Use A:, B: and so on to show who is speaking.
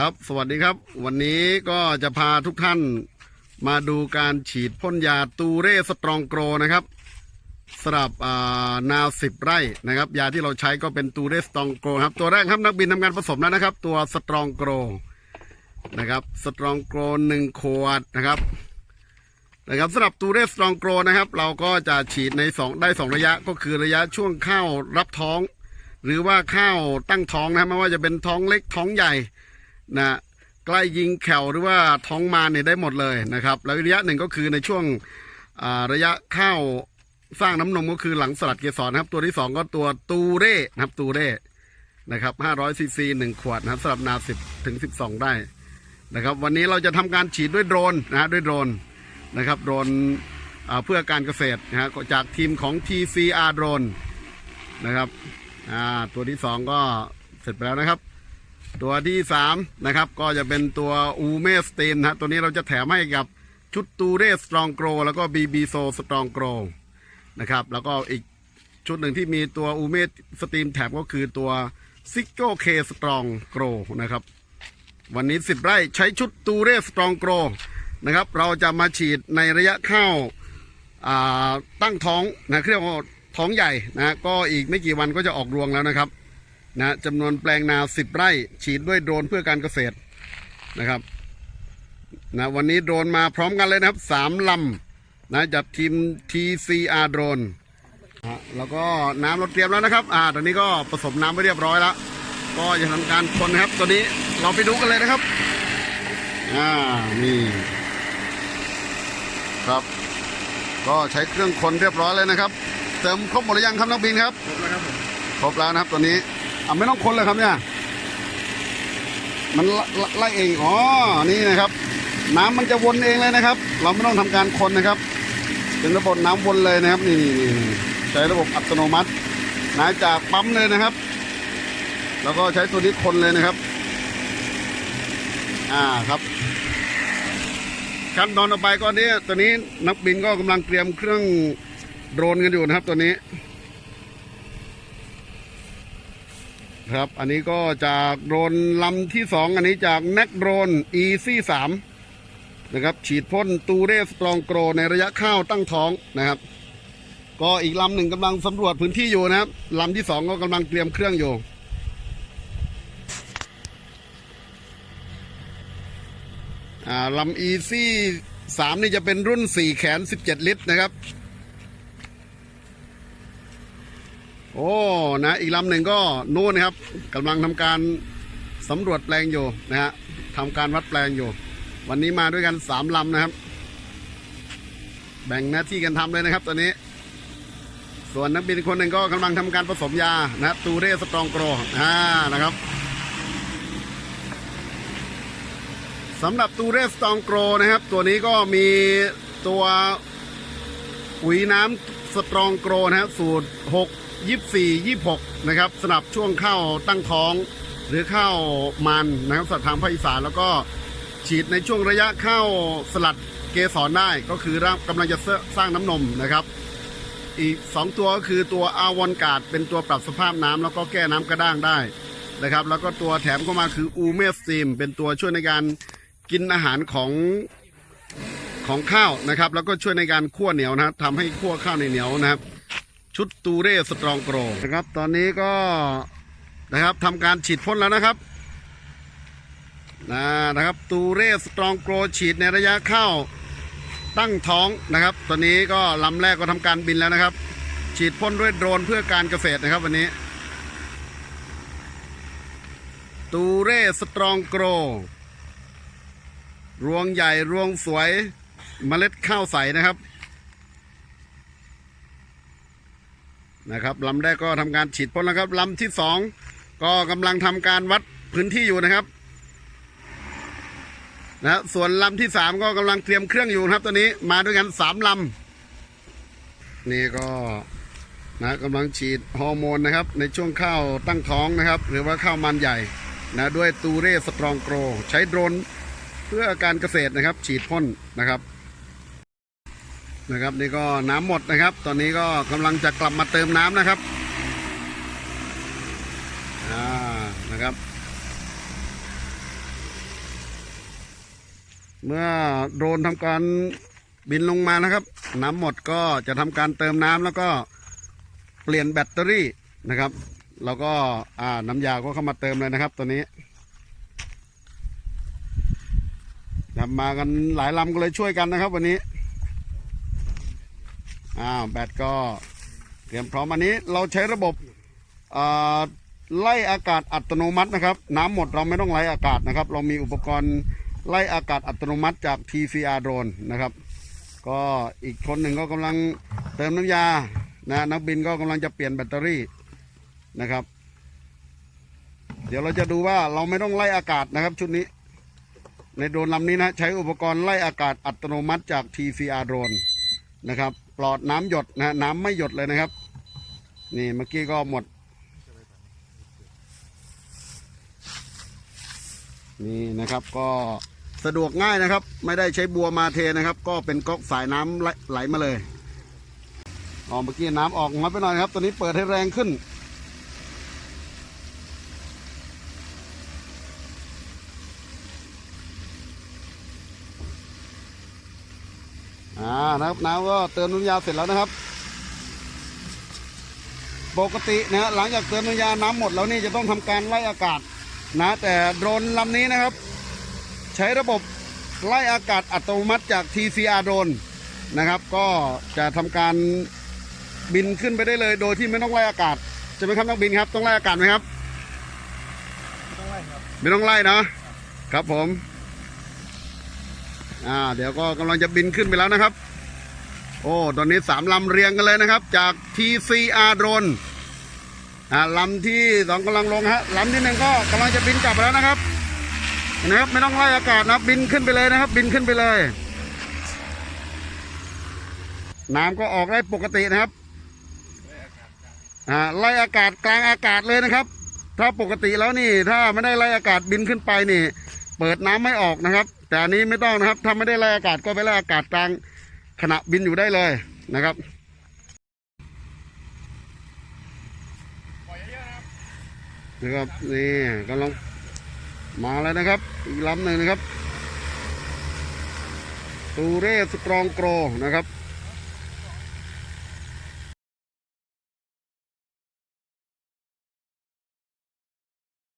A: ครับสวัสดีครับ วันนี้ก็จะพาทุกท่านมาดูการฉีดพ่นยาตูเร่สตรองโกรนะครับสำหรับอ่านาสิบไร่นะครับ ยาที่เราใช้ก็เป็นตูเร่สตรองโกรครับ ตัวแรกครับนักบินทำงานผสมแล้วนะครับ ตัวสตรองโกรนะครับสตรองโกรหนึ่งขวดนะครับนะครับสำหรับตูเรสตรองโกรนะครับ เราก็จะฉีดในสองได้สองระยะก็คือระยะช่วงข้าวรับท้อง หรือว่าข้าวตั้งท้องนะครับไม่ว่าจะเป็นท้องเล็กท้องใหญ่ นะใกล้ยิงแขวหรือว่าท้องมาเนี่ยได้หมดเลยนะครับ แล้วระยะหนึ่งก็คือในช่วงระยะข้าวสร้างน้ำนมก็คือหลังสลัดเกสรนะครับ ตัวที่สองก็ตัวตูเร่นะครับตูเร่นะครับ500ซีซีหนึ่งขวดนะครับสำหรับนาสิบถึงสิบสองได้นะครับวันนี้เราจะทำการฉีดด้วยโดรนนะฮะด้วยโดรนนะครับโดรนเพื่อการเกษตรนะฮะจากทีมของ TCR โดรนนะครับตัวที่สองก็เสร็จไปแล้วนะครับ ตัวที่สามนะครับก็จะเป็นตัวอูเมสตีนนะตัวนี้เราจะแถมให้กับชุดตูเรสสตรองโกรแล้วก็บีบีโซสตรองโกรนะครับแล้วก็อีกชุดหนึ่งที่มีตัวอูเมสตีนแถมก็คือตัวซิกโก้เคสตรองโกรนะครับวันนี้สิบไร่ใช้ชุดตูเรสสตรองโกรนะครับเราจะมาฉีดในระยะข้าวตั้งท้องนะเครียกว่าท้องใหญ่นะก็อีกไม่กี่วันก็จะออกรวงแล้วนะครับ นะจำนวนแปลงนาสิบไร่ ฉีดด้วยโดรนเพื่อการเกษตรนะครับนะวันนี้โดรนมาพร้อมกันเลยนะครับสามลำนะจากทีม TCR โดรนนะแล้วก็น้ำเราเตรียมแล้วนะครับ อ่าตอนนี้ก็ผสมน้ำไว้เรียบร้อยแล้ว ก็จะทำการคนนะครับตัวนี้เราไปดูกันเลยนะครับ อ่า นี่ ครับ ก็ใช้เครื่องคนเรียบร้อยเลยนะครับ เติมครบหมดหรือยังครับน้องบินครับ
B: ครบแล้วครับผม
A: ครบแล้วนะครับตัวนี้ อ่าไม่ต้องคนเลยครับเนี่ย มันไล่เองอ๋อนี่นะครับ น้ำมันจะวนเองเลยนะครับ เราไม่ต้องทำการคนนะครับ เป็นระบบน้ำวนเลยนะครับ นี่นี่นี่ใช้ระบบอัตโนมัตินะจากปั๊มเลยนะครับ แล้วก็ใช้ตัวนี้คนเลยนะครับ อ่าครับขั้นตอนต่อไปก็นี้ตัวนี้นักบินก็กำลังเตรียมเครื่องโดรนกันอยู่นะครับตัวนี้ ครับ อันนี้ก็จากโดรนลำที่สองอันนี้จากแน็กโดรน e ีสามนะครับ ฉีดพ่นตูเรสตรองโกรในระยะข้าวตั้งท้องนะครับ ก็อีกลำหนึ่งกำลังสำรวจพื้นที่อยู่นะครับลำที่สองก็กำลังเตรียมเครื่องอยู่อ่าลำอีซี่สามนี่จะเป็นรุ่นสี่แขนสิบเจ็ดลิตรนะครับ โอ้นะอีกลำหนึ่งก็นู่นนะครับกำลังทำการสำรวจแปลงอยู่นะฮะทำการวัดแปลงอยู่ วันนี้มาด้วยกันสามลำนะครับ แบ่งหน้าที่กันทำเลยนะครับตอนนี้ ส่วนนักบินคนหนึ่งก็กำลังทำการผสมยานะตูเรสตรองโกรอ่านะครับสำหรับตูเรสตองโกรนะครับ ตัวนี้ก็มีตัวปุ๋ยน้ำสตรองโกรนะครับสูตร 6 24 26 นะครับสำหรับช่วงเข้าตั้งท้อง หรือเข้ามันนะครับสัตว์ทางภาคอีสานแล้วก็ฉีดในช่วงระยะเข้าสลัดเกสรได้ก็คือร่างกำลังจะสร้างน้ำนมนะครับ อีก 2 ตัวก็คือตัวอาวอนกาดเป็นตัวปรับสภาพน้ำแล้วก็แก้น้ำกระด้างได้นะครับ แล้วก็ตัวแถมเข้ามาคืออูเมสซีมเป็นตัวช่วยในการกินอาหารของของข้าวนะครับ แล้วก็ช่วยในการคั่วเหนียวนะครับทำให้คั่วข้าวในเหนียวนะครับ ชุดตูเร่สตรองโกรนะครับ ตอนนี้ก็นะครับทำการฉีดพ่นแล้วนะครับนะนะครับตูเร่สตรองโกรฉีดในระยะเข้าตั้งท้องนะครับ ตอนนี้ก็ลำแรกก็ทำการบินแล้วนะครับ ฉีดพ่นด้วยโดรนเพื่อการเกษตรนะครับ วันนี้ ตูเร่สตรองโกรรวงใหญ่รวงสวยเมล็ดข้าวใสนะครับ นะครับลำแรกก็ทำการฉีดพ่นแล้วครับลำที่สองก็กำลังทำการวัดพื้นที่อยู่นะครับนะส่วนลำที่สามก็กำลังเตรียมเครื่องอยู่ครับตอนนี้มาด้วยกันสามลำนี่ก็นะกำลังฉีดฮอร์โมนนะครับ ในช่วงข้าวตั้งท้องนะครับ หรือว่าข้าวมันใหญ่นะด้วยตูเร่สตรองโกร ใช้โดรนเพื่อการเกษตรนะครับ ฉีดพ่นนะครับ นะครับนี่ก็น้ำหมดนะครับ ตอนนี้ก็กำลังจะกลับมาเติมน้ำนะครับอ่านะครับ เมื่อโดรนทำการบินลงมานะครับ น้ำหมดก็จะทำการเติมน้ำแล้วก็เปลี่ยนแบตเตอรี่นะครับ แล้วก็อ่าน้ำยาก็เข้ามาเติมเลยนะครับ ตัวนี้นำมากันหลายลำก็เลยช่วยกันนะครับ วันนี้ อ้าวแบตก็เตรียมพร้อมอันนี้เราใช้ระบบไล่อากาศอัตโนมัตินะครับ น้ำหมดเราไม่ต้องไล่อากาศนะครับ เรามีอุปกรณ์ไล่อากาศอัตโนมัติจาก TCR drone นะครับ ก็อีกคนหนึ่งก็กำลังเติมน้ำยานะนักบินก็กำลังจะเปลี่ยนแบตเตอรี่นะครับ เดี๋ยวเราจะดูว่าเราไม่ต้องไล่อากาศนะครับชุดนี้ ในโดรนลำนี้นะใช้อุปกรณ์ไล่อากาศอัตโนมัติจาก TCR drone นะครับ ปลอดน้ำหยดนะน้ำไม่หยดเลยนะครับ นี่เมื่อกี้ก็หมด นี่นะครับก็สะดวกง่ายนะครับ ไม่ได้ใช้บัวมาเทนะครับ ก็เป็นก๊อกสายน้ำไหลไหลมาเลยออกเมื่อกี้น้ำออกน้อยไปหน่อยครับตัวนี้เปิดให้แรงขึ้น อ่านะครับน้ำก็เติมน้ำยาเสร็จแล้วนะครับ ปกตินะฮะหลังจากเติมน้ำยาน้ำหมดแล้วนี่จะต้องทำการไล่อากาศนะแต่โดรนลำนี้นะครับ ใช้ระบบไล่อากาศอัตโนมัติจาก TCR โดรนนะครับ ก็จะทำการบินขึ้นไปได้เลย โดยที่ไม่ต้องไล่อากาศใช่ไหมครับนักบินครับ ต้องไล่อากาศไหมครับ
B: ต้องไล่ครับ
A: ไม่ต้องไล่นะครับผม อ่าเดี๋ยวก็กำลังจะบินขึ้นไปแล้วนะครับ โอ้ตอนนี้สามลำเรียงกันเลยนะครับ จาก TCR drone อ่าลำที่สองกำลังลงฮะลำที่หนึ่งก็กำลังจะบินกลับแล้วนะครับนะครับไม่ต้องไล่อากาศนะบบินขึ้นไปเลยนะครับ บินขึ้นไปเลย น้ำก็ออกได้ปกตินะครับอ่าไล่อากาศกลางอากาศเลยนะครับ ถ้าปกติแล้วนี่ ถ้าไม่ได้ไล่อากาศบินขึ้นไปนี่ เปิดน้ำไม่ออกนะครับ แต่อันนี้ไม่ต้องนะครับถ้าไม่ได้แลอากาศก็ไปแลอากาศกลางขณะบินอยู่ได้เลยนะครับนะครับนี่กำลังมาแล้วนะครับ อีกลำหนึ่งนะครับตูเร่สตรองโกรนะครับ